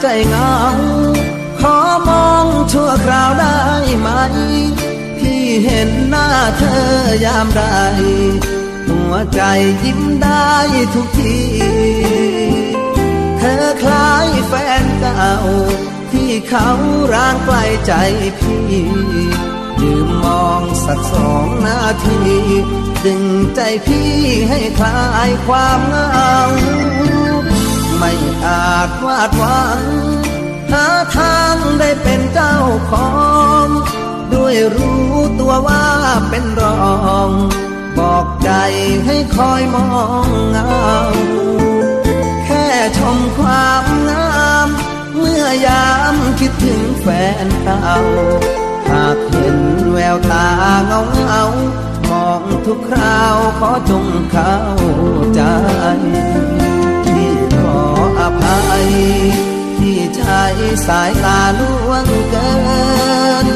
ใจเงา ขอมองชั่วคราวได้ไหม พี่เห็นหน้าเธอยามใด หัวใจยิ้มได้ทุกที เธอคล้ายแฟนเก่า ที่เขาร่างใกล้ใจพี่ยืมมองสักสองนาที ดึงใจพี่ให้คลายความเหงา ไม่อาจวาดหวัง หาทางได้เป็นเจ้าของ ด้วยรู้ตัวว่าเป็นรอง บอกใจให้คอยมองเงาแค่ชมความงาม เมื่อยามคิดถึงแฟนเก่าหากเห็นแววตาเงาเงามองทุกคราวขอจงเข้า สายตาล่วงเกิน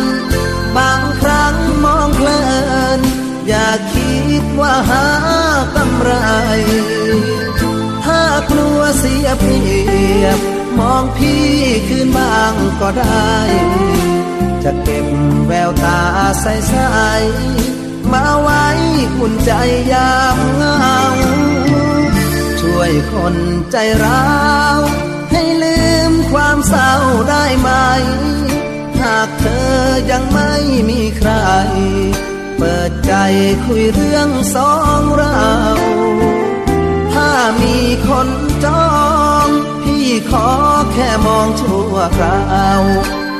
บางครั้งมองเพลิน อย่าคิดว่าหากำไร ถ้ากลัวเสียเปรียบ มองพี่คืนบ้างก็ได้ จะเก็บแววตาใสๆมาไว้อุ่นใจยามเหงาช่วยคนใจร้าว เศร้าได้ไหม หากเธอยังไม่มีใคร เปิดใจคุยเรื่องสองเรา ถ้ามีคนจองพี่ขอแค่มองชั่วคราว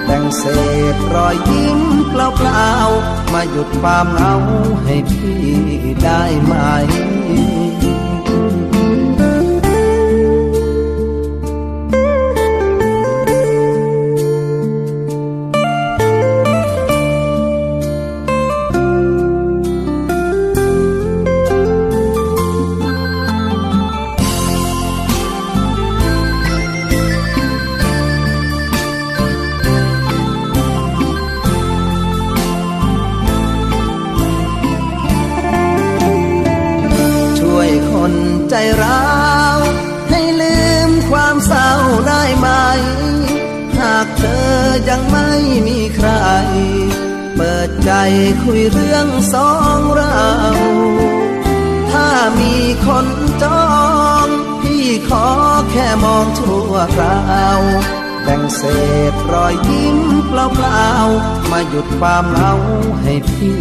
แบ่งเศษรอยยิ้มเปล่าๆมาหยุดความเหงาให้พี่ได้ไหม ใจร้าวให้ลืมความเศร้าได้ไหม หากเธอยังไม่มีใคร เปิดใจคุยเรื่องสองเรา ถ้ามีคนจองพี่ขอแค่มองชั่วคราวแบ่งเศษรอยยิ้มเปล่าๆมาหยุดความเหงาให้พี่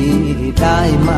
ได้ไหม